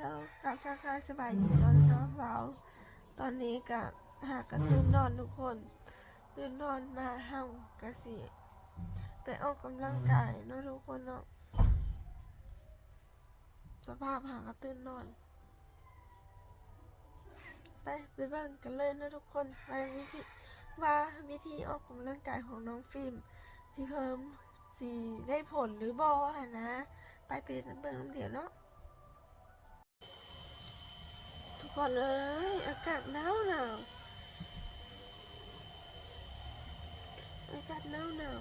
แล้วกับทักทาสบายดีตอนเช้าๆตอนนี้กับหากกันตื่นนอนทุกคน ตื่นนอนมาเฮากะสิไปออกกำลังกายเนาะทุกคนเนาะสภาพหากระตื่นนอน ไปไปเบิ่งกันเลยนะทุกคนไปวิธีว่าวิธีออกกำลังกายของน้องฟิล์มสิเพิ่มสิได้ผลหรือบ่อะนะ ไปเป็นเบิ่งน้ำเดี๋ยวเนาะ ทุกคนเอ้ยอากาศหนาวหนาวอากาศหนาวหนาว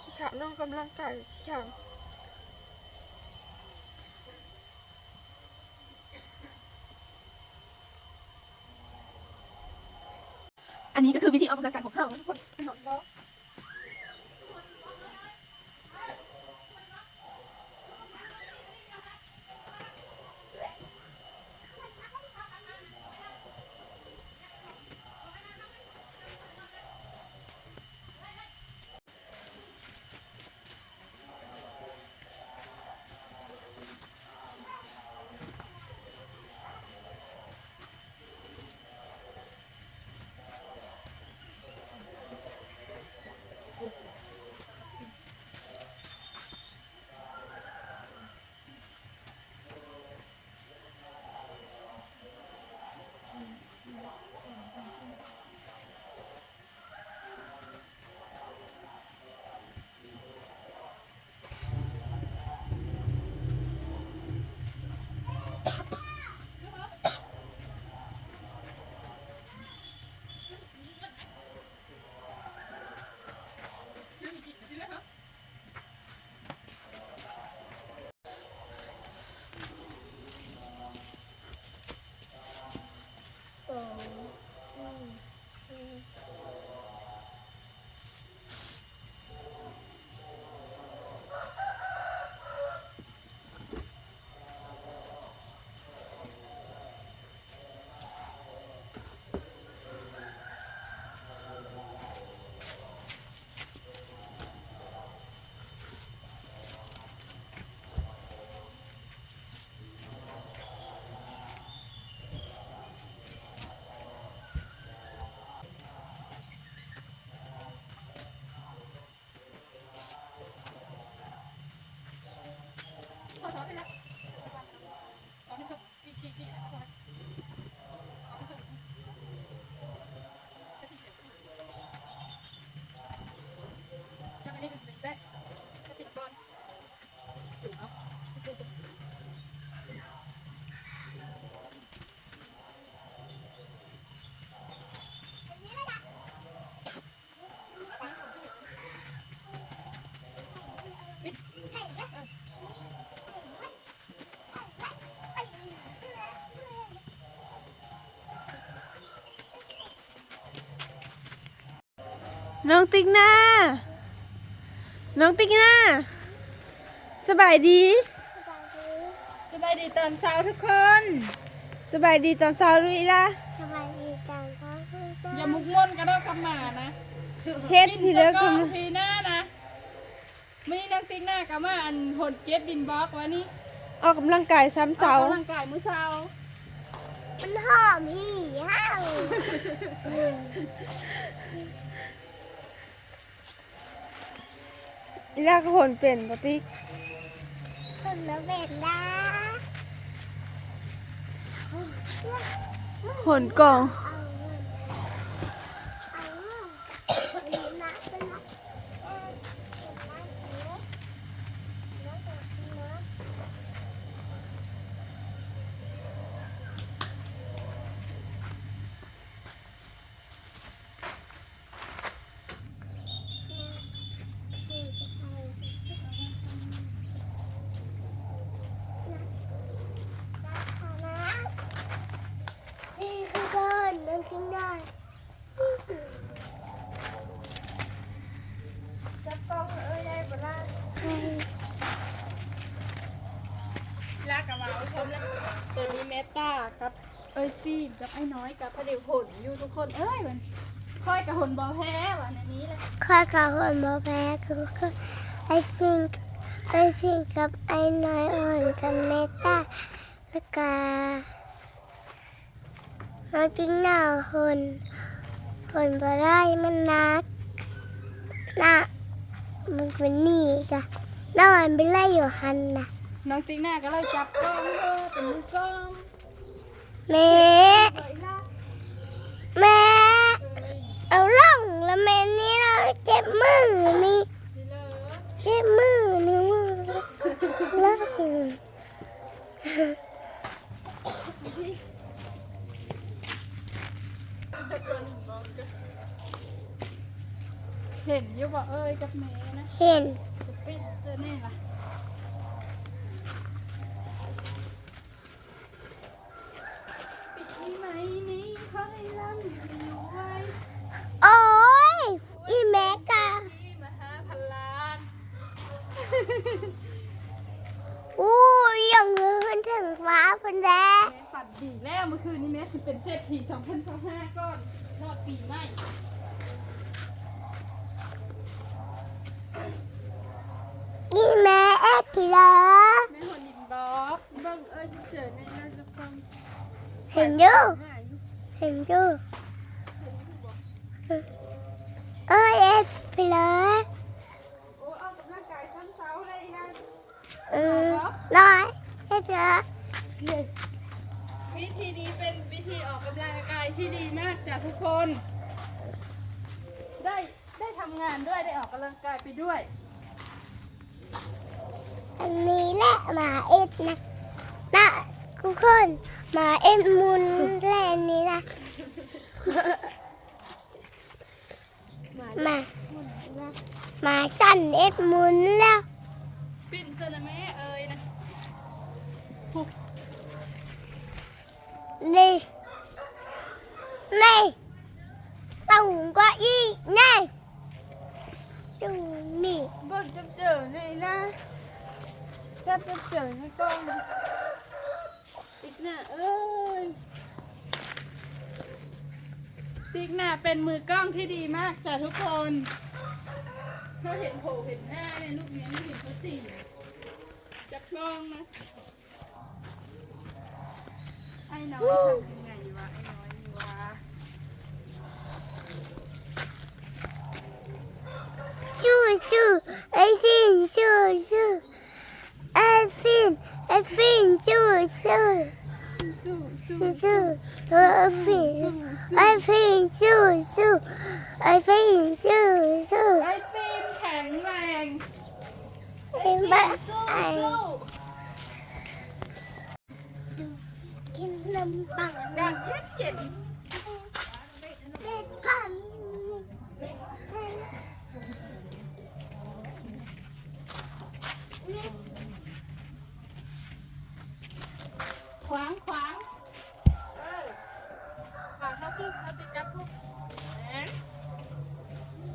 ขี้ขาน้องกำลังกายขี้ขาอันนี้ก็คือวิธีออกกำลังกายของเราทุกคน 调起来。 น้องติ๊กหน้า น้องติ๊กหน้า สบายดี สบายดีตอนเช้าทุกคน สบายดีตอนเช้าด้วยล่ะ สบายดีจังครับคุณตาอย่ามุกม่วนกระโดดกำหมานะเฮ็ดพี่เลิกก็กำลังพีหน้านะมีนักติ๊กหน้ากับมาอันหดเก็บดินบล็อกวะนี่ออกกำลังกายซ้ำเสาออกกำลังกายมื้อเช้ามันหอมพี่ห้า อีล่าก็หนเป็นปะติ๊กคนละเบ็ดนะหนกล่อง เอาเงินเอาเงินเป็นนักเป็นนักเออเป็นนักเยอะนักเยอะ นี่คือก้อนมันกินได้ จับกล้องเอ้ยได้ปะล่ะ ลากกับเราชมแล้วตัวนี้เมตากับเอยฟีมกับไอ้น้อยกับพระเดวผลอยู่ทุกคนเอ้ยมันค่อยกับหนบอแพ้วันอันนี้เลยข้ากับคนมาแพ้คือคือไอฟิงไอฟิงกับไอน้อยอ่อนกับเมตาแล้วก็น้องจิ้งหน้าคนคนบ่ได้มันนักนะมันเป็นนี่จ้ะนอนไปไล่อยู่หันน่ะ น้องติ๊กหน้าก็เลยจับกล้องเออเป็นมือกล้อง แม่แม่เอ้ยเอาล่องแล้วแม่นี่เราเจ็บมือนี่เจ็บมือนิ้วมือแล้วเห็นอยู่บ่เอ้ยกับแม่นะเห็นจะป็นเจอแน่ละปิดนี้ไหมนี้ค่อยล่ำอยู่ไว้ โอ้ยอีแม่กะที่มหาพันล้านอู้ยังเงินถึงฟ้าพันแดแม่ฝันดีแล้วเมื่อคืนนี้แม่สิเป็นเศรษฐี2025ก่อนรอดปีใหม่นี่แม่เอ็ดพี่เหรอแม่หัวดินบอกเบิ่งเอ้ยเจอในนั้นจะฟังเห็นอยู่ หาอยู่เห็นอยู่เห็นอยู่บ่เอ้ยเอ็ดพี่เหรอโอ้เอากำลังกายสั้นเช้าเลยนะอืมน้อยเอ็ดพี่เหรอวิธีนี้เป็นวิธีออกกำลังกายที่ดีมากจ้ะทุกคน ได้ได้ทำงานด้วยได้ออกกำลังกายไปด้วย อันนี้แหละหมาเอ็ดนะนะทุกคน หมาเอ็ดมุนแล่นนี้นะมาหมาสั้นเอ็ดมุนแล้วปิ่นเซนะแม่เอ้ยนะนี่นี่สูงกว่าอีกนี่สูงนี่เบิ่งจะเจอในนะจับจะเจอในกล้องนะติ๊ก หน้าเอ้ยติ๊กหน้าเป็นมือกล้องที่ดีมากจ้ะทุกคนเธอเห็นโผล่เห็นหน้าในลูกนี้ไม่เห็นตัวสีจับกล้องนะไอ้น้อยทำยังไงวะไอ้น้อยนี่วะสู้สู้ไอ้ฟินสู้สู้ไอ้ฟินไอ้ฟินสู้สู้สู้ สู้สู้สู้ไอ้ฟินไอ้ฟินสู้สู้ไอ้ฟินสู้สู้ไอ้ฟินแข็งแรงไอ้ฟินสู้สู้กินน้ำปังดังเย็นเย็น เด็ดพัน ขวางขวางเออขวางเขาพูดเขาจะจับพวกแหม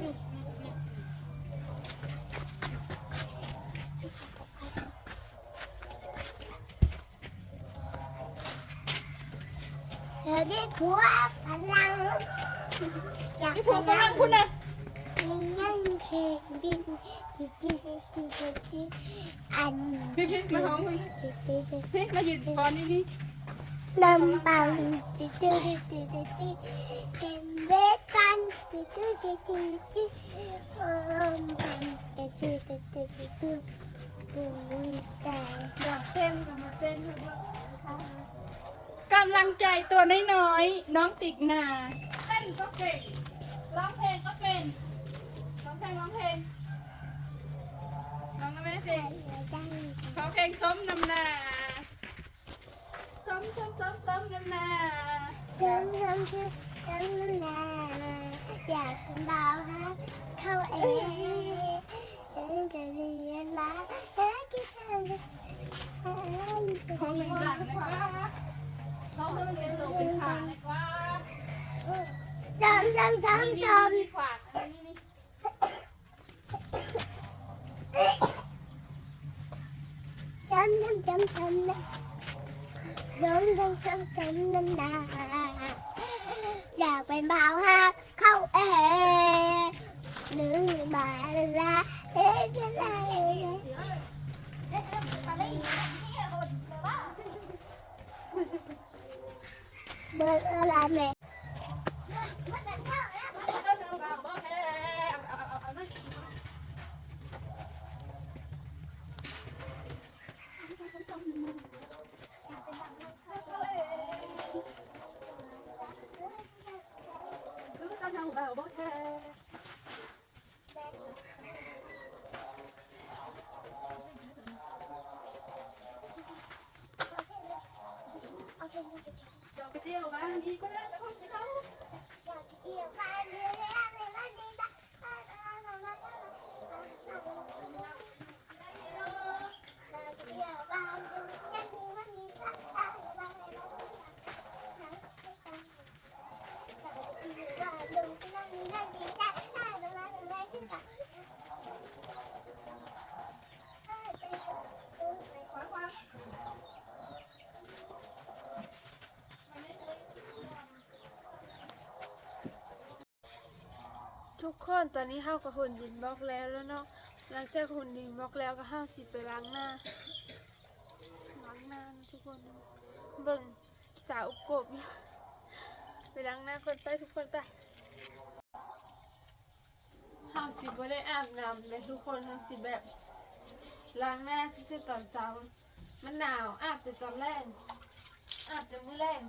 นี่นี่นี่ เดี๋ยว ได้ผัวพลังอยากนี่พวกกำลังคุณนะนั่งเพลงบินจิจิจิจิจิจิอันพี่พี่มาห้องพี่จิจิจิพี่มายืนก่อนนี่นี่น้ำปังจิจิจิจิจิจิเป็นเวทันจิจิจิจิจิเออปังจิจิจิจิจิจิดูใจอยากเต้นกับมาเต้นด้วยกำลังใจตัวน้อยๆ น้องติกนาเต้นก็เก่ง ร้องเพลงก็เป็น ร้องเพลงร้องเพลง ร้องได้ไหมเพลงเขาเพลงส้มน้ำนาส้มส้มส้มส้มน้ำนาซ้ำซ้ำซ้ำซ้ำนาอยากเป็นดาวฮะเข้าเองเอ็นจะเรียนมาเอ็นกินอะไรของหนึ่งดังนะคะ เขาเพิ่งเป็นตัวเป็นขานะคะซ้ำซ้ำซ้ำซ้นี่ขวางอันนี้นี่ำซ้ำซ้ำซ้ำซ้ำนะซ้ำซ้ำซ้ำซ้ำน้ำนาอยากเป็นบ่าวฮะเข้าเองหรือมาละเอ็นจะอะไร 我饿了没 Iya, ทุกคนตอนนี้เฮากับหุ่นดินบล็อกแล้วแล้วเนาะหลังจากหุ่นดินบล็อกแล้วก็เฮาสิไปล้างหน้าล้างหน้านะทุกคนเบิ่งสาวกบไปล้างหน้าคนไปทุกคนไปเฮาสิบ่ได้อาบน้ำเลยทุกคนเฮาสิแบบล้างหน้าซื่อๆตอนเช้ามันหนาวอาบแต่ตอนแรกอาบแต่มื้อแรก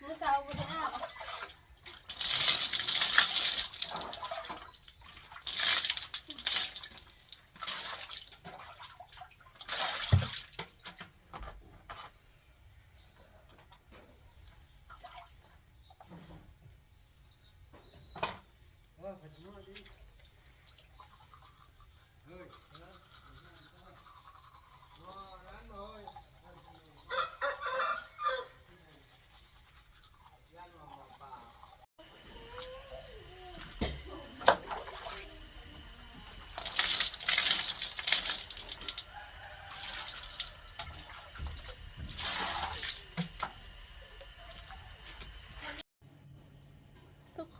มื้อเช้าบ่ได้อาบ no idea.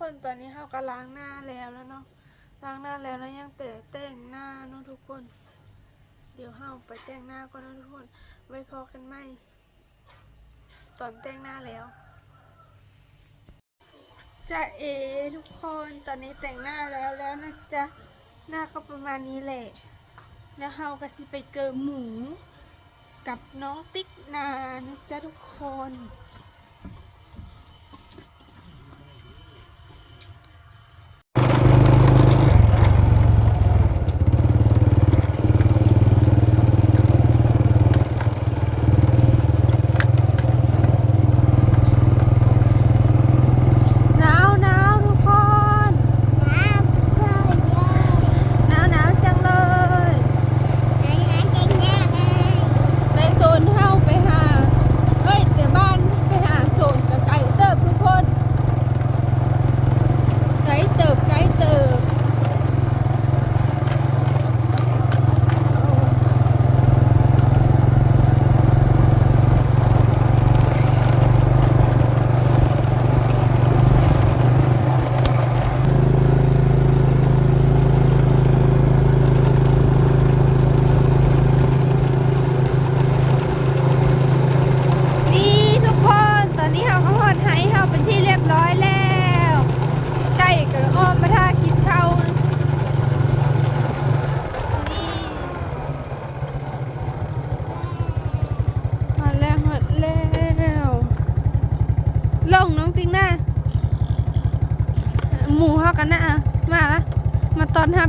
คนตอนนี้เราก็ล้างหน้าแล้วแล้วเนาะล้างหน้าแล้วแล้วยังแต่แต่งหน้าเนาะทุกคน เดี๋ยวเราไปแต่งหน้าก่อนนะทุกคน ไว้พอกันไหมตอนแต่งหน้าแล้วจะเอทุกคนตอนนี้แต่งหน้าแล้วแล้วนะจ๊ะหน้าก็ประมาณนี้แหละแล้วเราก็สิไปเกิมหมู กับน้องติ๊กนานะจ๊ะทุกคน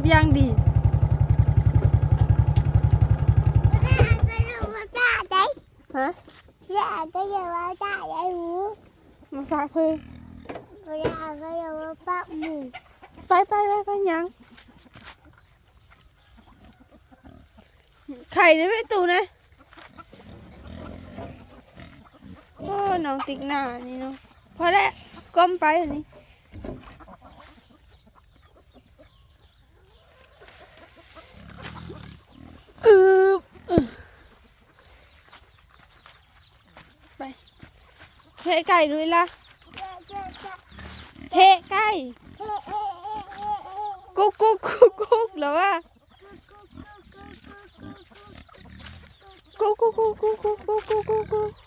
อย่างดีฮะแกก็อยากว่าได้ไอ้หูมาฝากเพื่อนกก็อยากว่าป้าหมูไปไปไปไปยังไข่ในแไหตูนะโอ้น้องติ๊กหน้านี่เนาะพอแล้วก้มไปอันนี้ เทไก่ด้วยล่ะเทไก่กุ๊กกุ๊กกุ๊กกุ๊กแล้วว่ากุ๊กกุ๊กกุ๊กกุ๊กกุ๊กกุ๊กกุ๊กกุ๊ก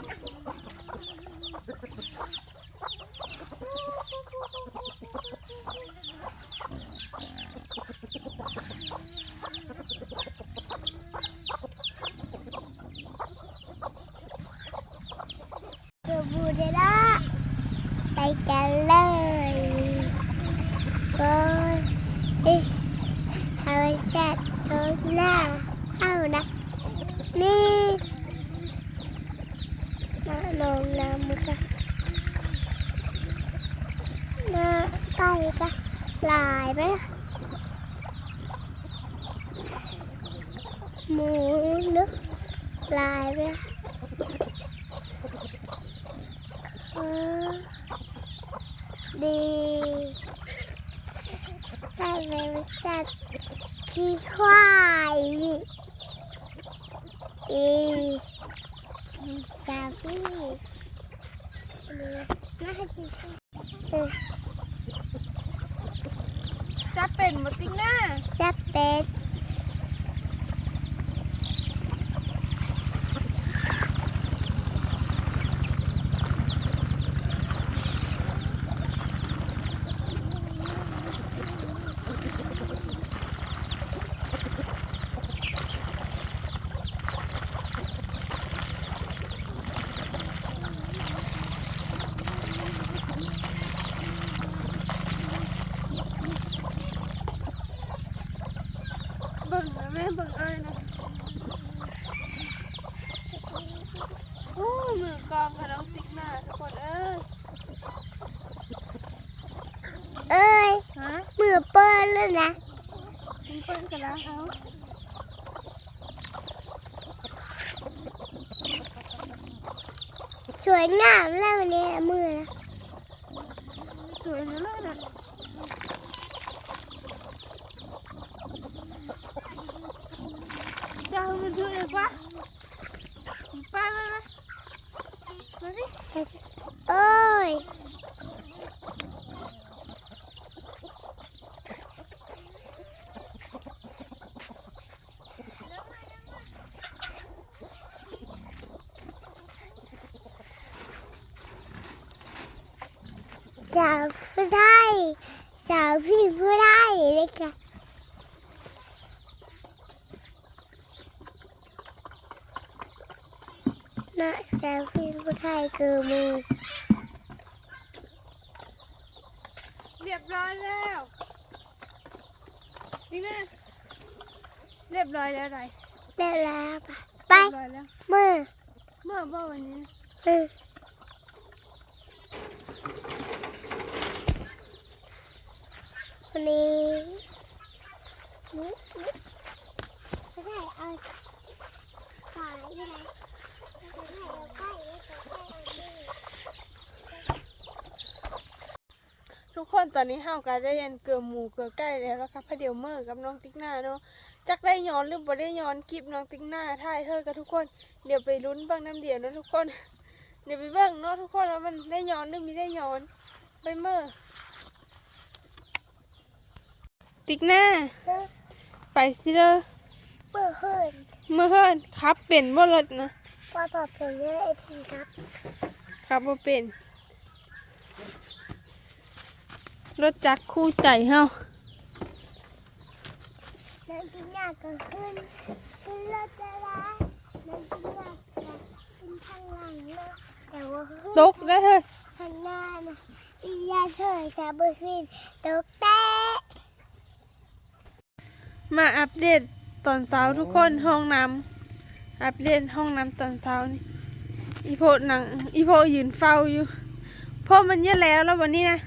ลายไหมหมูนึกลายไหมดีใช่เป็นสัตว์ขี้ควายอีจับพี่น่าจะเออ จะเป็นมาติงหน้า จะเป็น เบิ่งนะแม่เบิ่งอ้ายนะโอ้มือกองค่ะน้องติ๊กหน้าทุกคนเอ้ย เอ้ย ฮะ มือเปิ้ลแล้วนะ คุณเปิ้ลกันแล้วเอา ส วยงามแล้ววันนี้มือนะ สวยนะเลยนะจะเอามันช่วยเลยปะไปไปไปมาดิ โอ้ยสาวผู้ไทยสาวพี่ผู้ไทยเลยค่ะ นะสาวพี่ผู้ไทยคือมือ เรียบร้อยแล้ว นี่นะเรียบร้อยแล้วไรได้แล้วปะไปเรียบร้อยแล้วมือ เมื่อเมื่อวันนี้เออวันนี้นี่นี่ไม่ได้เอาสายที่ไหนไม่ได้เอาใกล้ไม่ได้เอาใกล้ ทุกคนตอนนี้ เฮาก็ได้ยันเกลือหมูเกลือไก่แล้วนะครับพระเดียวเมอร์กับน้องติ๊กหน้าเนาะจักได้ย้อนหรือบ่ได้ย้อนคลิปน้องติ๊กหน้าถ่ายเธอกับทุกคนเดี๋ยวไปลุ้นเบิ่งน้ำเดียวเนาะทุกคน เดี๋ยวไปเบิ่งเนาะทุกคนว่ามันได้ย้อนหรือไม่ได้ย้อนไปเมอร์ติ๊กหน้าเออไปสิเด้อเปิดเฮิร์นเมื่อเฮิรนขับเป็นบ่รถนะว่าพอเพลงนี้ไอพีครับขับบ่เป็น รถจักรคู่ใจเฮานั่นที่ยากก็ขึ้นขึ้นรถจะร้ายนั่นที่ยากก็ขึ้นข้างหลังเนาะแต่ว่าขึ้นตกได้เฮ้ยข้างหน้านะอียาเธอจะบ่ขึ้นตกเตะมาอัปเดตตอนเช้าทุกคนห้องน้ำอัปเดตห้องน้ำตอนเช้านี่อีโพหนังอีโพยืนเฝ้าอยู่เพราะมันเยอะแล้วแล้ววันนี้นะ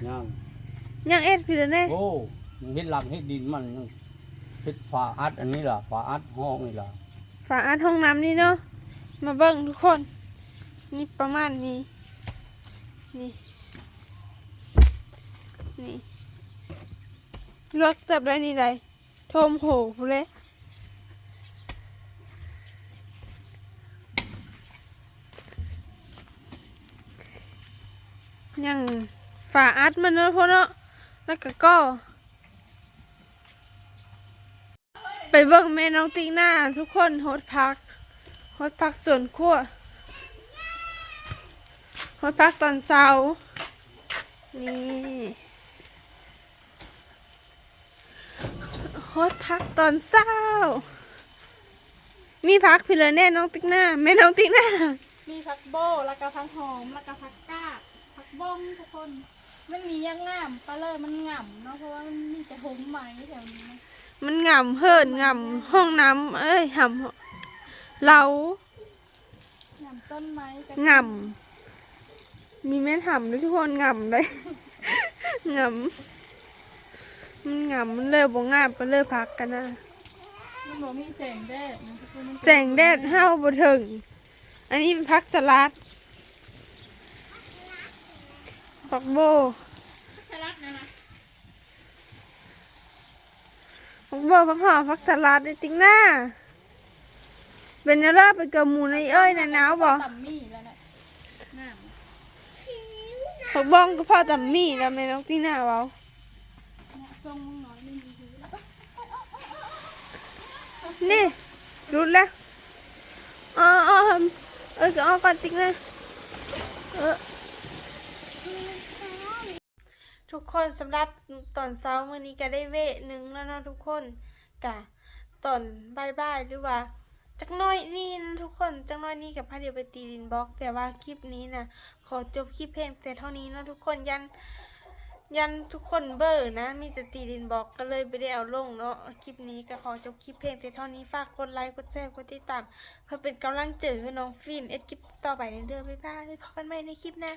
ยังยังเอ็ดผิดแล้วแน่โอ้มันเฮ็ดหลังเฮ็ดดินมันยังเฮ็ดฝาอัดอันนี้ล่ะฝาอัดห้องนี่ล่ะฝาอัดห้องน้ำนี่เนาะมาเบิ่งทุกคน นี่ประมาณนี้นี่นี่เลือกจับได้นี่ใดโทมโหพูเลยยังฝาอัดมันเนาะพ่อเนาะ แล้วก็ก็ ไปเบิ่งแม่น้องติ๊กหน้า ทุกคนโฮดพักโฮดพักส่วนครัวโฮดพักตอนเช้า นี่โฮดพักตอนเช้า มีพักพี่เลแน่น้องติ๊กหน้า แม่น้องติ๊กหน้า มีผักโบแล้วก็ผักหอมแล้วก็ผักกาดผักบ้องทุกคน มันมีย่างงามปลาเลยมันง่ำเนาะเพราะว่ามันมีแต่หงไหมแถวนี้มันง่ำเฮินง่ำห้องน้ำเอ้ยห่ำเราง่ำต้นไม้กับง่ำมีแม่ห่ำด้วยทุกคนง่ำเลยง่ำมันง่ำมันเลยบ่งามไปเลยพักกันนะมันบอกมีแสงแดดนะทุกคนมันแสงแดดเฮาบ่ถึง อันนี้เป็นพักสลัด ผักโบสลัดนะนะผักโบผักหอมผักสลัดไอ้ติ๊งหน้า เป็นอะไรไปเกับหมูในเอ้ยนะหนาวบ่ตัมมี่แล้วแหละน้ผักบ้องก็พ่อตำมี่แล้วแม่น้องติ๊งหน้าเว้าำเนี่ยทรงมึงน้อยไม่มีหูแล้วก็นี่รุดแล้วอ๋ออ๋อเอ้ยก็เอ๋อก่อนติ๊งหน้าเออทุก คนสำหรับตอนเช้ามื้อนี้ก็ได้เวะหนึ่งแล้วเนาะทุกคนกะตอนบ่ายๆหรือว่าจักน้อยนี่นะทุกคนจักน้อยนี่กับพาเดียวไปตีดินบล็อก แต่ว่าคลิปนี้นะขอจบคลิปเพลงแต่เท่านี้นะทุกคนยัน ยันทุกคนเบอร์นะ มีแต่ตีดินบล็อกก็เลยไม่ได้เอาลงเนาะคลิปนี้ก็ขอจบคลิปเพลงแต่เท่านี้ฝากกดไลค์กดแชร์กดติดตามเพื่อเป็นกำลังใจให้น้องฟิล์มเอ็ดคลิปต่อไปในเดือนบ๊ายบายพบกันใหม่ในคลิปหนะ